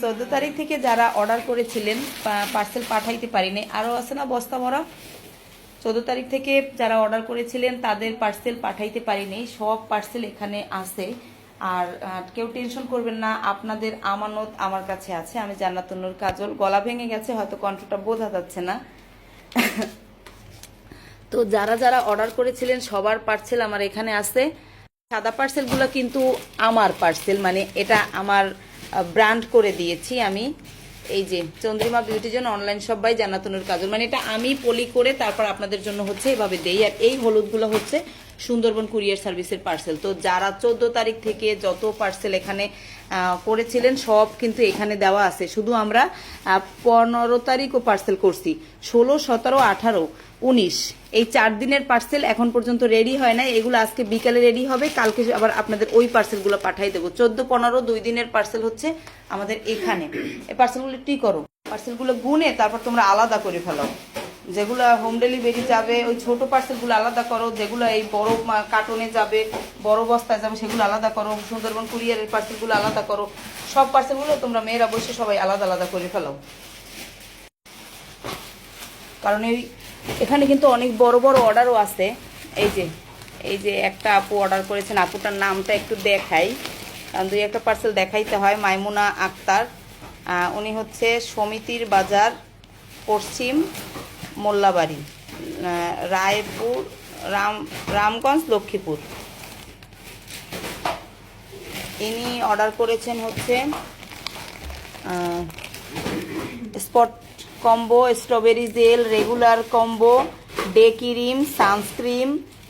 চোদ্দ তারিখ থেকে যারা অর্ডার করেছিলেন পার্সেল পাঠাইতে পারিনি। আরও আছে না বস্তা ভরা চোদ্দ তারিখ থেকে যারা অর্ডার করেছিলেন, তাদের পার্সেল পাঠাইতে পারিনি। সব পার্সেল এখানে আছে। আর কেউ টেনশন করবেন না, আপনাদের আমানত আমার কাছে আছে। আমি জান্নাতুন্নুর কাজল। গলা ভেঙে গেছে, হয়তো কণ্ঠটা বোঝা যাচ্ছে না। তো যারা যারা অর্ডার করেছিলেন, সবার পার্সেল আমার এখানে আছে। সাদা পার্সেলগুলো কিন্তু আমার পার্সেল মানে এটা আমার ব্র্যান্ড করে দিয়েছি আমি। এই যে চন্দ্রিমা বিউটি জন্য অনলাইন সবাই জানাতনুর কাজল। মানে এটা আমি পলি করে তারপর আপনাদের জন্য হচ্ছে এভাবে দেই। আর এই হলুদগুলো হচ্ছে সুন্দরবন কুরিয়ার সার্ভিসের পার্সেল। তো যারা চোদ্দ তারিখ থেকে যত পার্সেল এখানে করেছিলেন, সব কিন্তু এখানে দেওয়া আছে। শুধু আমরা পনেরো তারিখও পার্সেল করছি। ষোলো, সতেরো, আঠারো, উনিশ। এই চার দিনের পার্সেল এখন পর্যন্ত রেডি হয় না এগুলো আজকে বিকালে রেডি হবে। কালকে আবার আপনাদের ওই পার্সেলগুলো পাঠাই দেবো। চোদ্দ, পনেরো, দুই দিনের পার্সেল হচ্ছে আমাদের এখানে। এই পার্সেলগুলো কি করো? পার্সেলগুলো গুনে তারপর তোমরা আলাদা করে ফেলো। যেগুলো হোম ডেলিভারি যাবে, ওই ছোট পার্সেলগুলো আলাদা করো, যেগুলো এই বড় কার্টনে যাবে, বড় বস্তায় যাবে, সেগুলো আলাদা করো, সুন্দরবন কুরিয়ারের পার্সেলগুলো আলাদা করো। সব পার্সেলগুলো তোমরা মেয়েরা বসে সবাই আলাদা আলাদা করে ফেলো। কারণ এই এখানে কিন্তু অনেক বড় বড় অর্ডারও আছে। এই যে এই যে একটা আপু অর্ডার করেছেন, আপুটার নামটা একটু দেখাই। কারণ দুই একটা পার্সেল দেখাইতে হয়, মাইমুনা আক্তার। উনি হচ্ছে সমিতির বাজার, পশ্চিম মোল্লাবাড়ি রায়পুর, রাম, রামগঞ্জ, লক্ষ্মীপুর। ইনি অর্ডার করেছেন হচ্ছে spot combo strawberry gel regular combo day cream sunscreen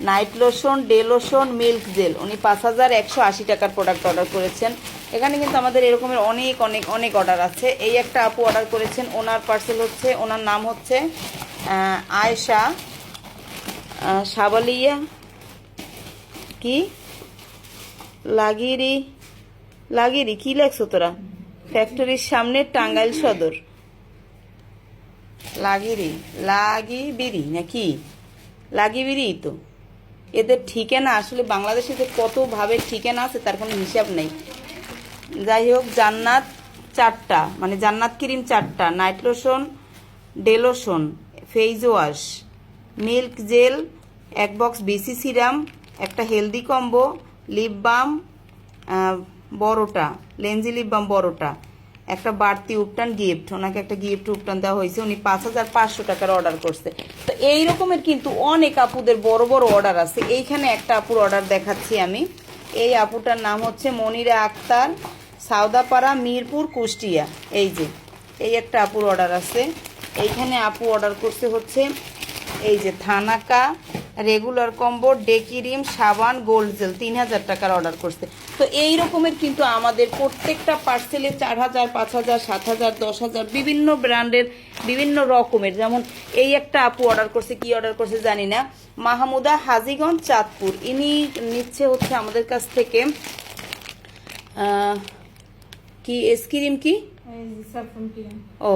night lotion day lotion milk gel উনি পাঁচ হাজার একশো আশি টাকার প্রোডাক্ট অর্ডার করেছেন। এখানে কিন্তু আমাদের এরকমের অনেক অনেক অনেক অর্ডার আছে। এই একটা আপু অর্ডার করেছেন, ওনার পার্সেল হচ্ছে, ওনার নাম হচ্ছে আহ, সাবালিয়া কি? লাগিরি লাগিরি কি লাগছো তোরা? ফ্যাক্টরির সামনে টাঙ্গাইল সদর। লাগিরি লাগিবিরি নাকি? লাগিবিরি তো। এদের ঠিকানা আসলে বাংলাদেশে যে কতভাবে ঠিকানা আছে তার কোনো হিসাব নেই। যাই হোক জান্নাত চারটা মানে জান্নাত কিরিম চারটা night lotion. Face wash. Milk gel, এক বক্স বিসি সিরাম, একটা হেলদি কম্বো, লিপ বাম বড়টা, লেন্জি লিপ বাম বড়টা, একটা বাড়তি উপটান গিফট। ওনাকে একটা গিফট উপটান দেওয়া হয়েছে। উনি পাঁচ হাজার পাঁচশো টাকার অর্ডার করছে। তো এই রকমের কিন্তু অনেক আপুদের বড় বড় অর্ডার আছে। এইখানে একটা আপুর অর্ডার দেখাচ্ছি আমি। এই আপুটার নাম হচ্ছে মনিরা আক্তার, সাউদাপাড়া, মিরপুর, কুষ্টিয়া। এই যে, এই একটা আপুর অর্ডার আছে। এইখানে আপু অর্ডার করতে হচ্ছে এই যে থানাকা রেগুলার কম্বো ডেকিরিম সাবান গোল্ড জেল তিন হাজার টাকার অর্ডার করছে। তো এই রকমের কিন্তু আমাদের প্রত্যেকটা পার্সেলে চার হাজার পাঁচ হাজার সাত হাজার দশ হাজার বিভিন্ন ব্র্যান্ডের বিভিন্ন রকমের। যেমন এই একটা আপু অর্ডার করছে কি অর্ডার করছে জানি না। মাহমুদা হাজিগঞ্জ চাঁদপুর। ইনি নিচ্ছে হচ্ছে আমাদের কাছ থেকে কি এসক্রিম কি? ও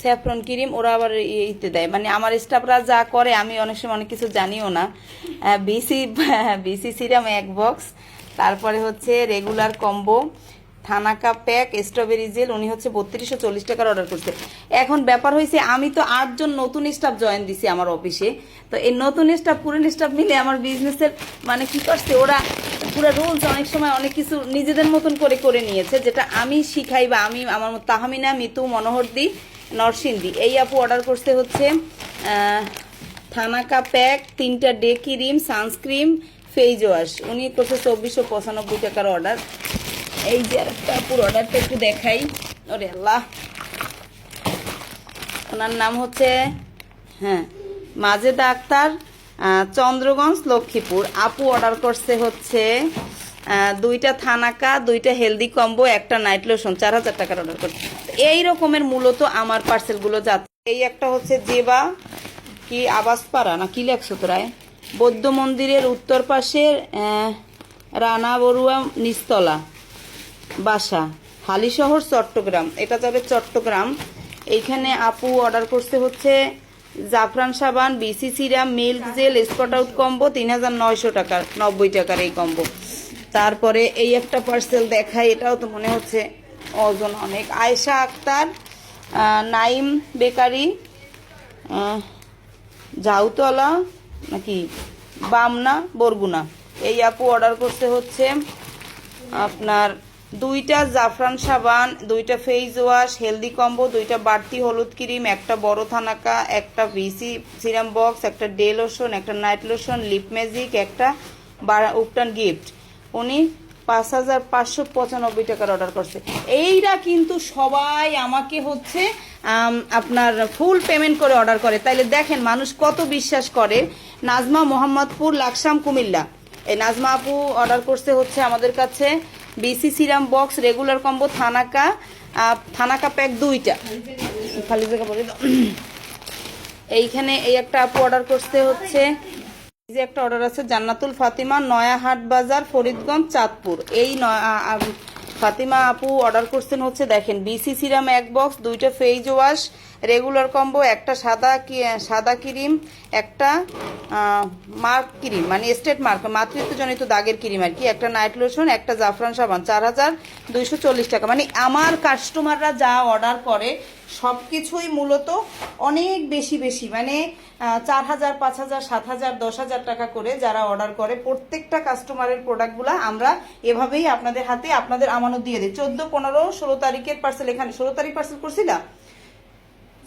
স্যাফরন ক্রিম ওরা আবার ইতে দেয়। মানে আমার স্টাফরা যা করে, আমি অনেক সময় অনেক কিছু জানিও না। বিসি বিসি সিরাম এক বক্স। তারপরে হচ্ছে regular combo thanaka pack strawberry gel উনি হচ্ছে বত্রিশশো চল্লিশ টাকার অর্ডার করছে। এখন ব্যাপার হয়েছে, আমি তো আটজন নতুন স্টাফ জয়েন দিছি আমার অফিসে তো এই নতুন স্টাফ পুরনো স্টাফ মিলে আমার বিজনেসের মানে কি করছে, ওরা পুরো রুলস অনেক সময় অনেক কিছু নিজেদের মতন করে করে নিয়েছে, যেটা আমি শিখাই বা আমি, আমার তাহমিনা, মিতু মনোহরদি নরসিংদী। এই আপু অর্ডার করতে হচ্ছে থানাকা প্যাক তিনটা day cream sunscreen face wash উনি করছে চব্বিশশো পঁচানব্বই টাকার অর্ডার এই যে আরেকটা আপুর অর্ডারটা একটু দেখাই। ওরে আল্লাহ। ওনার নাম হচ্ছে হ্যাঁ মাজেদা আক্তার চন্দ্রগঞ্জ, লক্ষ্মীপুর। আপু অর্ডার করছে হচ্ছে দুইটা থানাকা, দুইটা হেলদি কম্বো, একটা নাইট লোশন, চার হাজার টাকার অর্ডার করছে। তো এই রকমের মূলত আমার পার্সেলগুলো যাচ্ছে। এই একটা হচ্ছে জেবা, কি আবাসপাড়া না কি লেখছো তোরায় বৌদ্ধ মন্দিরের উত্তর পাশের রানা বড়ুয়া নিস্তলা বাসা হালিশহর চট্টগ্রাম। এটা যাবে চট্টগ্রাম। এইখানে আপু অর্ডার করতে হচ্ছে জাফরান সাবান, BC serum, milk gel, spot out combo, তিন হাজার নয়শো টাকার, নব্বই টাকার এই কম্বো। তারপরে এই একটা পার্সেল দেখাই, এটাও তো মনে হচ্ছে ওজন অনেক। আয়েশা আক্তার নাইম বেকারি জাউতলা, নাকি বামনা, বরগুনা। এই আপু অর্ডার করতে হচ্ছে আপনার দুইটা জাফরান সাবান, দুইটা ফেস ওয়াশ হেলদি কম্বো দুইটা বাড়তি হলুদ ক্রিম, একটা বড় থানাকা, একটা ভিসি সিরাম বক্স একটা ডে লোশন একটা নাইট লোশন লিপ ম্যাজিক একটা উপটান গিফট উনি পাঁচ হাজার পাঁচশো পঁচানব্বই টাকার অর্ডার করছে। এইরা কিন্তু সবাই আমাকে হচ্ছে আপনার ফুল পেমেন্ট করে অর্ডার করে। তাইলে দেখেন মানুষ কত বিশ্বাস করে। নাজমা মোহাম্মদপুর লাকসাম কুমিল্লা। এই নাজমা আপু অর্ডার করতে হচ্ছে আমাদের কাছে BC serum box regular combo thanaka thanaka pack দুইটা। খালি জায়গা বলে এইখানে এই একটা আপু অর্ডার করতে হচ্ছে যে একটা অর্ডার আছে, জান্নাতুল ফাতিমা নয়াহাট বাজার, ফরিদগঞ্জ, চাঁদপুর। এই ফাতিমা আপু অর্ডার করছেন হচ্ছে, দেখেন বিসি সিরাম এক বক্স দুইটা ফেজ ওয়াশ রেগুলার কম্বো একটা সাদা সাদা ক্রিম, একটা মার্ক ক্রিম মানে স্টেট মার্ক মাতৃত্বজনিত দাগের ক্রিম আর কি, একটা নাইট লোশন একটা জাফরান সাবান চার হাজার দুইশো চল্লিশ টাকা। মানে আমার কাস্টমাররা যা অর্ডার করে সব কিছুই মূলত অনেক বেশি বেশি মানে চার হাজার পাঁচ হাজার সাত হাজার দশ হাজার টাকা করে যারা অর্ডার করে, প্রত্যেকটা কাস্টমারের প্রোডাক্টগুলো আমরা এভাবেই আপনাদের হাতে আপনাদের আমানত দিয়ে দিই। চোদ্দ, পনেরো, ষোলো তারিখের পার্সেল এখানে ষোলো তারিখ পার্সেল করছিলাম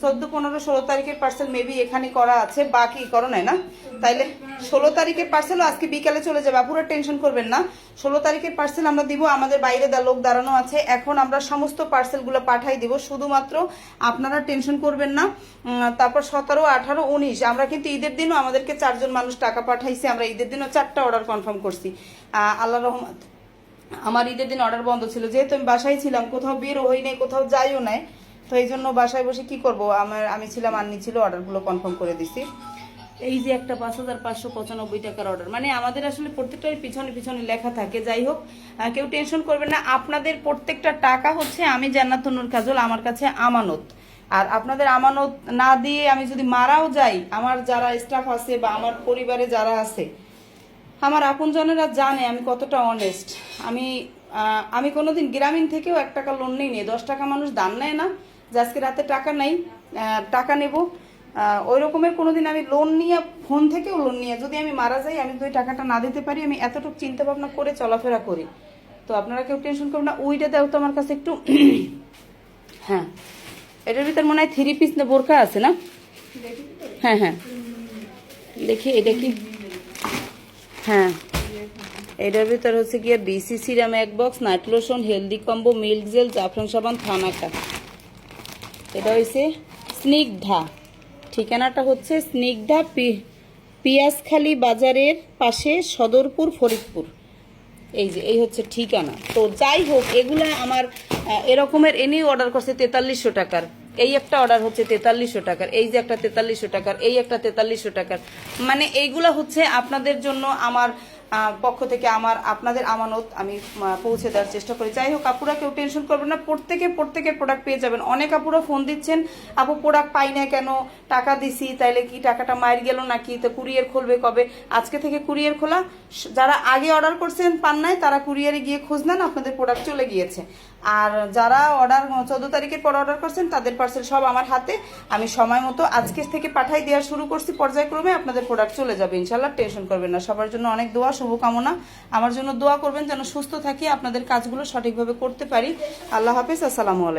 চোদ্দ, পনেরো, ষোলো তারিখের পার্সেল মেবি এখানে করা আছে, বাকি করো নাই না। তাইলে ষোলো তারিখের পার্সেলও আজকে বিকালে চলে যাবে। পুরো টেনশন করবেন না। ষোলো তারিখের পার্সেল আমরা দিব, আমাদের বাইরে দা লোক দাঁড়ানো আছে। এখন আমরা সমস্ত পার্সেলগুলো পাঠাই দিব। শুধুমাত্র আপনারা টেনশন করবেন না। তারপর সতেরো, আঠারো, উনিশ। আমরা কিন্তু ঈদের দিনও আমাদেরকে চারজন মানুষ টাকা পাঠাইছি। আমরা ঈদের দিনও চারটা অর্ডার কনফার্ম করছি। আল্লাহ রহমত। আমার ঈদের দিন অর্ডার বন্ধ ছিল। যেহেতু আমি বাসায় ছিলাম, কোথাও বেরো হই নাই, কোথাও যাইও নাই। তো এই জন্য বাসায় বসে কি করব? আমার, আমি ছিলাম, আন্নি ছিল, অর্ডারগুলো কনফার্ম করে দিছি। এই যে একটা পাঁচ হাজার পাঁচশো পঁচানব্বই টাকার অর্ডার মানে আমাদের আসলে প্রত্যেকটার পিছনে পিছনে লেখা থাকে। যাই হোক কেউ টেনশন করবেন না। আপনাদের প্রত্যেকটা টাকা হচ্ছে আমি জান্নাতুনুর কাজল, আমার কাছে আমানত। আর আপনাদের আমানত না দিয়ে আমি যদি মারাও যাই, আমার যারা স্টাফ আছে বা আমার পরিবারে যারা আছে, আমার আপনজনেরা জানে আমি কতটা অনেস্ট আমি আমি কোনোদিন গ্রামীণ থেকেও এক টাকা লোন নিই নি দশ টাকা মানুষ দান নেয় না। যে আজকে রাতে টাকা নাই টাকা নেব। ওই রকমের কোনোদিন আমি লোন নিয়ে ফোন থেকেও লোন নিয়ে, যদি আমি মারা যাই, আমি যদি টাকাটা না দিতে পারি, আমি এতটুকু চিন্তা ভাবনা করে চলাফেরা করি। তো আপনারা কেউ টেনশন করবেন না, ওইটা দেও তো আমার কাছে একটু। হ্যাঁ এটার ভিতর মনে হয় থ্রি পিস না বোরকা আছে না? হ্যাঁ হ্যাঁ। দেখি, এটা কি? হ্যাঁ। এটার ভিতর হচ্ছে গিয়ে বিসি সিরাম এক box night lotion healthy combo milk gel জাফরান সাবান থানাকা এটা হয়েছে স্নিগ্ধা। ঠিকানাটা হচ্ছে স্নিগ্ধা পি- পিয়াজখালী বাজারের পাশে সদরপুর, ফরিদপুর। এই যে, এই হচ্ছে ঠিকানা। তো যাই হোক, এগুলা আমার এরকমের এনেই অর্ডার করছে তেতাল্লিশশো টাকার। এই একটা অর্ডার হচ্ছে তেতাল্লিশশো টাকার। এই যে একটা তেতাল্লিশশো টাকার, এই একটা তেতাল্লিশশো টাকার। মানে এইগুলা হচ্ছে আপনাদের জন্য আমার পক্ষ থেকে আমার, আপনাদের আমানত আমি পৌঁছে দেওয়ার চেষ্টা করি। যাই হোক, আপুরা কেউ টেনশন করবেন না। প্রত্যেকে, প্রত্যেকের প্রোডাক্ট পেয়ে যাবেন। অনেক আপুরা ফোন দিচ্ছেন, আপু প্রোডাক্ট পাই না কেন? টাকা দিছি, তাইলে কি টাকাটা মায়ের গেল নাকি? তো কুরিয়ার খুলবে কবে? আজকে থেকে কুরিয়ার খোলা। যারা আগে অর্ডার করছেন, পান নাই, তারা কুরিয়ারে গিয়ে খোঁজ নেন, আপনাদের প্রোডাক্ট চলে গিয়েছে। আর যারা অর্ডার চোদ্দ তারিখের পর অর্ডার করছেন, তাদের পার্সেল সব আমার হাতে। আমি সময় মতো আজকে থেকে পাঠাই দেওয়া শুরু করছি। পর্যায়ক্রমে আপনাদের প্রোডাক্ট চলে যাবে। ইনশাল্লাহ টেনশন করবেন না। সবার জন্য অনেক দোয়া, শুভকামনা। আমার জন্য দোয়া করবেন যেন সুস্থ থাকি, আপনাদের কাজগুলো সঠিকভাবে করতে পারি। আল্লাহ হাফিজ, আসসালামু আলাইকুম।